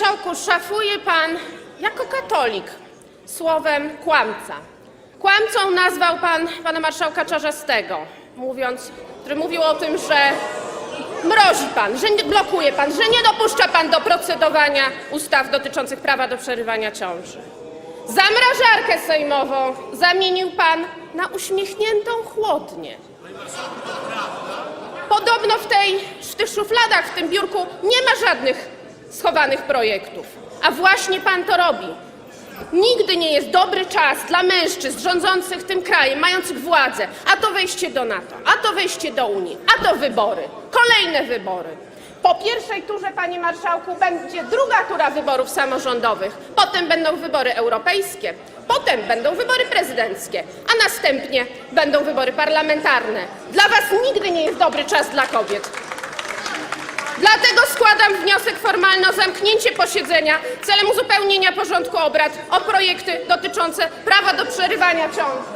marszałku, szafuje pan jako katolik słowem kłamca. Kłamcą nazwał pan pana marszałka Czarzastego, mówiąc, który mówił o tym, że mrozi pan, że nie- blokuje pan, że nie dopuszcza pan do procedowania ustaw dotyczących prawa do przerywania ciąży. Zamrażarkę sejmową zamienił pan na uśmiechniętą chłodnię. Podobno w, tej, w tych szufladach, w tym biurku nie ma żadnych schowanych projektów. A właśnie pan to robi. Nigdy nie jest dobry czas dla mężczyzn rządzących tym krajem, mających władzę. A to wejście do NATO, a to wejście do Unii, a to wybory. Kolejne wybory. Po pierwszej turze, panie marszałku, będzie druga tura wyborów samorządowych. Potem będą wybory europejskie. Potem będą wybory prezydenckie, a następnie będą wybory parlamentarne. Dla was nigdy nie jest dobry czas dla kobiet. Dlatego składam wniosek formalny o zamknięcie posiedzenia celem uzupełnienia porządku obrad o projekty dotyczące prawa do przerywania ciąży.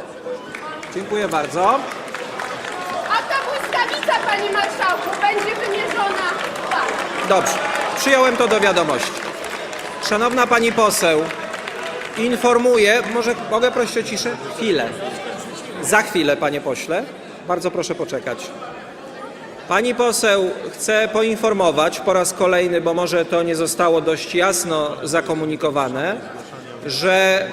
Dziękuję bardzo. A ta błyskawica, panie marszałku, będzie wymierzona panu. Dobrze, przyjąłem to do wiadomości. Szanowna pani poseł, informuję, może mogę prosić o ciszę? Chwilę. Za chwilę, panie pośle. Bardzo proszę poczekać. Pani poseł chcę poinformować po raz kolejny, bo może to nie zostało dość jasno zakomunikowane, że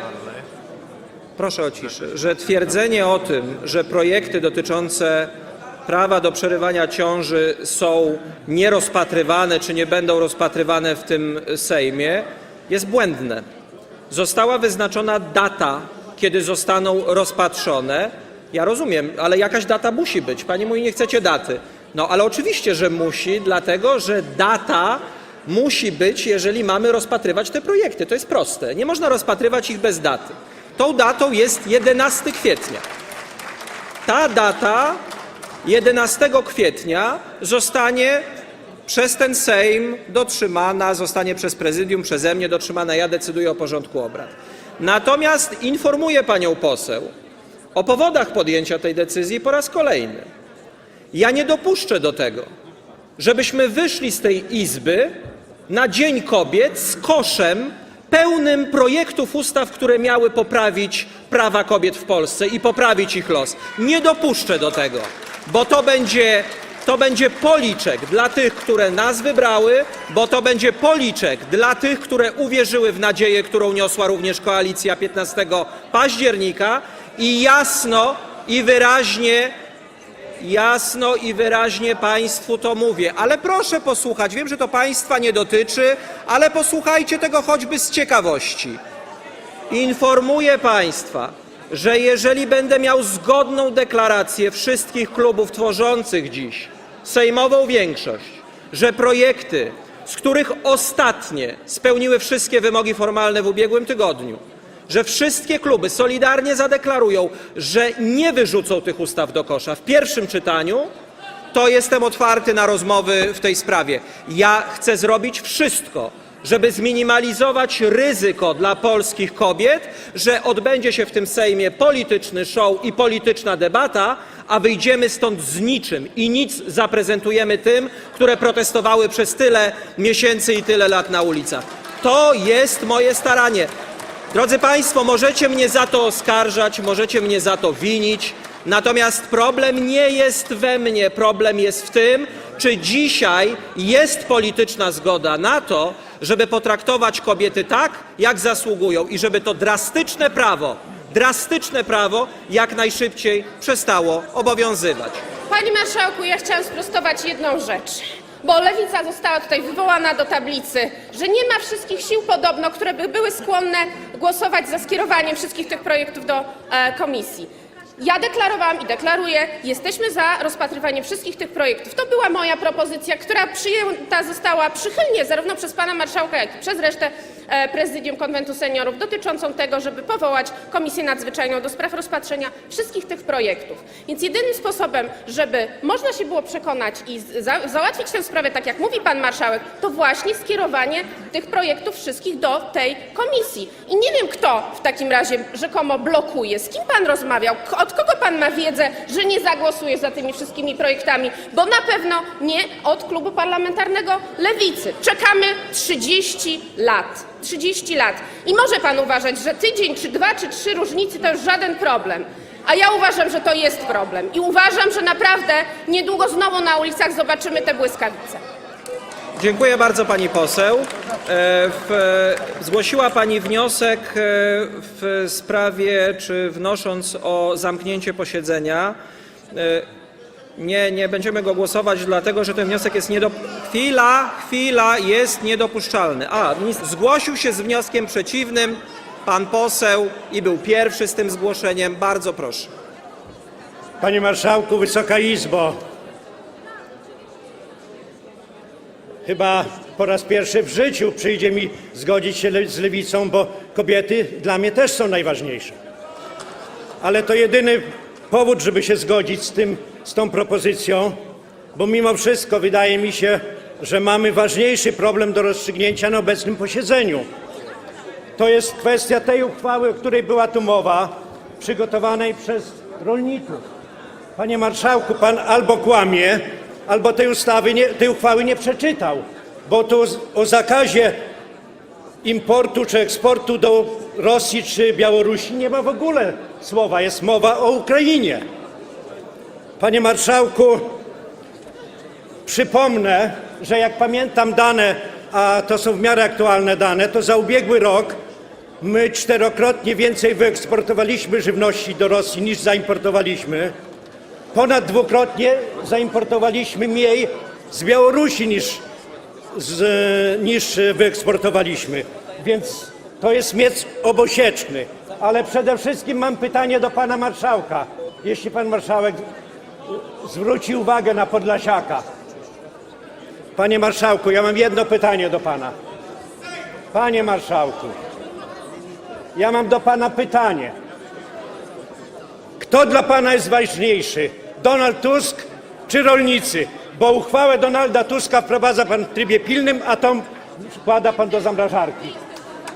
proszę o ciszę, że twierdzenie o tym, że projekty dotyczące prawa do przerywania ciąży są nierozpatrywane czy nie będą rozpatrywane w tym Sejmie jest błędne. Została wyznaczona data, kiedy zostaną rozpatrzone. Ja rozumiem, ale jakaś data musi być. Pani mówi, nie chcecie daty. No ale oczywiście, że musi, dlatego że data musi być, jeżeli mamy rozpatrywać te projekty. To jest proste. Nie można rozpatrywać ich bez daty. Tą datą jest 11 kwietnia. Ta data 11 kwietnia zostanie przez ten Sejm dotrzymana, zostanie przez prezydium, przeze mnie dotrzymana. Ja decyduję o porządku obrad. Natomiast informuję panią poseł o powodach podjęcia tej decyzji po raz kolejny. Ja nie dopuszczę do tego, żebyśmy wyszli z tej izby na Dzień Kobiet z koszem pełnym projektów ustaw, które miały poprawić prawa kobiet w Polsce i poprawić ich los. Nie dopuszczę do tego, bo to będzie, to będzie policzek dla tych, które nas wybrały, bo to będzie policzek dla tych, które uwierzyły w nadzieję, którą niosła również koalicja 15 października i jasno i wyraźnie Jasno i wyraźnie Państwu to mówię, ale proszę posłuchać. Wiem, że to Państwa nie dotyczy, ale posłuchajcie tego choćby z ciekawości. Informuję Państwa, że jeżeli będę miał zgodną deklarację wszystkich klubów tworzących dziś sejmową większość, że projekty, z których ostatnie spełniły wszystkie wymogi formalne w ubiegłym tygodniu, że wszystkie kluby solidarnie zadeklarują, że nie wyrzucą tych ustaw do kosza w pierwszym czytaniu, to jestem otwarty na rozmowy w tej sprawie. Ja chcę zrobić wszystko, żeby zminimalizować ryzyko dla polskich kobiet, że odbędzie się w tym Sejmie polityczny show i polityczna debata, a wyjdziemy stąd z niczym i nic zaprezentujemy tym, które protestowały przez tyle miesięcy i tyle lat na ulicach. To jest moje staranie. Drodzy Państwo, możecie mnie za to oskarżać, możecie mnie za to winić, natomiast problem nie jest we mnie, problem jest w tym, czy dzisiaj jest polityczna zgoda na to, żeby potraktować kobiety tak, jak zasługują i żeby to drastyczne prawo, drastyczne prawo jak najszybciej przestało obowiązywać. Panie marszałku, ja chciałam sprostować jedną rzecz, bo lewica została tutaj wywołana do tablicy, że nie ma wszystkich sił podobno, które by były skłonne głosować za skierowaniem wszystkich tych projektów do e, komisji. Ja deklarowałam i deklaruję, jesteśmy za rozpatrywaniem wszystkich tych projektów. To była moja propozycja, która przyjęta została przychylnie zarówno przez pana marszałka, jak i przez resztę prezydium konwentu seniorów dotyczącą tego, żeby powołać komisję nadzwyczajną do spraw rozpatrzenia wszystkich tych projektów. Więc jedynym sposobem, żeby można się było przekonać i za, załatwić tę sprawę, tak jak mówi pan marszałek, to właśnie skierowanie tych projektów wszystkich do tej komisji. I nie wiem, kto w takim razie rzekomo blokuje, z kim pan rozmawiał, od kogo pan ma wiedzę, że nie zagłosuje za tymi wszystkimi projektami, bo na pewno nie od klubu parlamentarnego Lewicy. Czekamy 30 lat. 30 lat. I może pan uważać, że tydzień, czy dwa, czy trzy różnicy to już żaden problem. A ja uważam, że to jest problem. I uważam, że naprawdę niedługo znowu na ulicach zobaczymy te błyskawice. Dziękuję bardzo pani poseł. E, W, zgłosiła pani wniosek e, w sprawie, czy wnosząc o zamknięcie posiedzenia. E, Nie, nie będziemy go głosować, dlatego że ten wniosek jest niedop... Chwila, chwila, jest niedopuszczalny. A, zgłosił się z wnioskiem przeciwnym pan poseł i był pierwszy z tym zgłoszeniem. Bardzo proszę. Panie Marszałku, Wysoka Izbo. Chyba po raz pierwszy w życiu przyjdzie mi zgodzić się z lewicą, bo kobiety dla mnie też są najważniejsze. Ale to jedyny powód, żeby się zgodzić z, tym, z tą propozycją, bo mimo wszystko wydaje mi się, że mamy ważniejszy problem do rozstrzygnięcia na obecnym posiedzeniu. To jest kwestia tej uchwały, o której była tu mowa, przygotowanej przez rolników. Panie marszałku, pan albo kłamie, albo tej ustawy, nie, tej uchwały nie przeczytał, bo tu o zakazie importu czy eksportu do Rosji czy Białorusi nie ma w ogóle słowa, jest mowa o Ukrainie. Panie marszałku, przypomnę, że jak pamiętam dane, a to są w miarę aktualne dane, to za ubiegły rok my czterokrotnie więcej wyeksportowaliśmy żywności do Rosji niż zaimportowaliśmy. Ponad dwukrotnie zaimportowaliśmy mniej z Białorusi niż, z, niż wyeksportowaliśmy. Więc to jest miec obosieczny. Ale przede wszystkim mam pytanie do pana marszałka. Jeśli pan marszałek zwróci uwagę na Podlasiaka. Panie marszałku, ja mam jedno pytanie do pana. Panie marszałku, ja mam do pana pytanie. Kto dla pana jest ważniejszy? Donald Tusk czy rolnicy? Bo uchwałę Donalda Tuska wprowadza pan w trybie pilnym, a tą wkłada pan do zamrażarki.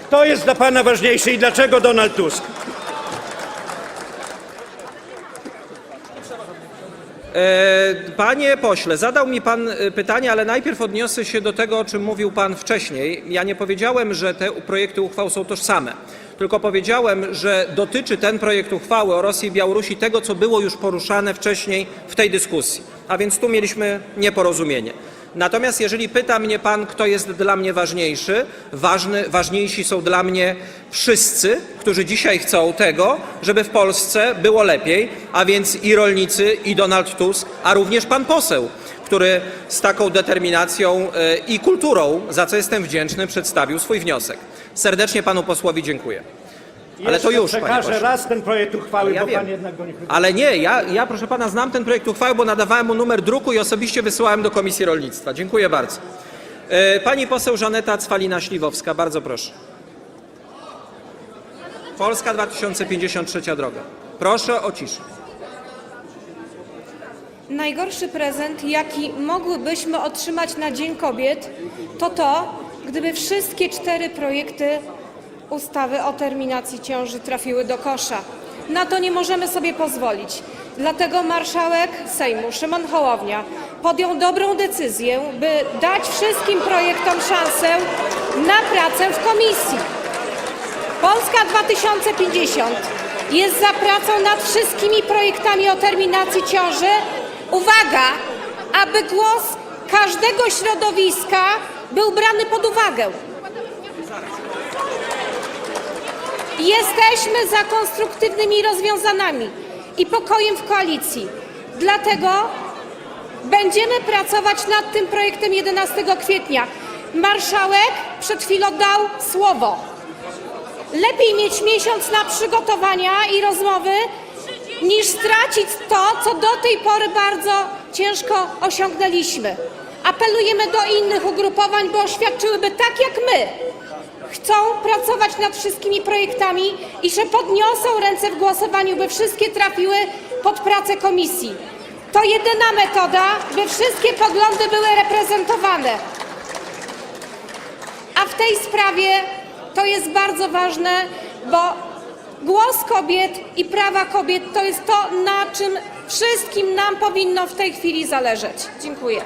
Kto jest dla pana ważniejszy i dlaczego Donald Tusk? Panie pośle, zadał mi pan e, pytanie, ale najpierw odniosę się do tego, o czym mówił pan wcześniej. Ja nie powiedziałem, że te projekty uchwał są tożsame, tylko powiedziałem, że dotyczy ten projekt uchwały o Rosji i Białorusi tego, co było już poruszane wcześniej w tej dyskusji. A więc tu mieliśmy nieporozumienie. Natomiast jeżeli pyta mnie pan, kto jest dla mnie ważniejszy, ważny, ważniejsi są dla mnie wszyscy, którzy dzisiaj chcą tego, żeby w Polsce było lepiej, a więc i rolnicy, i Donald Tusk, a również pan poseł, który z taką determinacją e, i kulturą, za co jestem wdzięczny, przedstawił swój wniosek. Serdecznie panu posłowi dziękuję. Ale to już, panie przekażę pośle. raz ten projekt uchwały, Ja bo wiem. pan jednak go nie Ale nie, ja, ja proszę pana znam ten projekt uchwały, bo nadawałem mu numer druku i osobiście wysyłałem do Komisji Rolnictwa. Dziękuję bardzo. E, Pani poseł Żaneta Cwalina-Śliwowska, bardzo proszę. Polska 2053 droga. Proszę o ciszę. Najgorszy prezent, jaki mogłybyśmy otrzymać na Dzień Kobiet, to to, gdyby wszystkie cztery projekty ustawy o terminacji ciąży trafiły do kosza. Na to nie możemy sobie pozwolić. Dlatego marszałek Sejmu Szymon Hołownia podjął dobrą decyzję, by dać wszystkim projektom szansę na pracę w komisji. Polska 2050 jest za pracą nad wszystkimi projektami o terminacji ciąży. Uwaga, aby głos każdego środowiska był brany pod uwagę. Jesteśmy za konstruktywnymi rozwiązaniami i pokojem w koalicji. Dlatego będziemy pracować nad tym projektem 11 kwietnia. Marszałek przed chwilą dał słowo. Lepiej mieć miesiąc na przygotowania i rozmowy, niż stracić to, co do tej pory bardzo ciężko osiągnęliśmy. Apelujemy do innych ugrupowań, by oświadczyłyby tak jak my chcą pracować nad wszystkimi projektami i że podniosą ręce w głosowaniu, by wszystkie trafiły pod pracę komisji. To jedyna metoda, by wszystkie poglądy były reprezentowane. A w tej sprawie to jest bardzo ważne, bo głos kobiet i prawa kobiet to jest to, na czym wszystkim nam powinno w tej chwili zależeć. Dziękuję.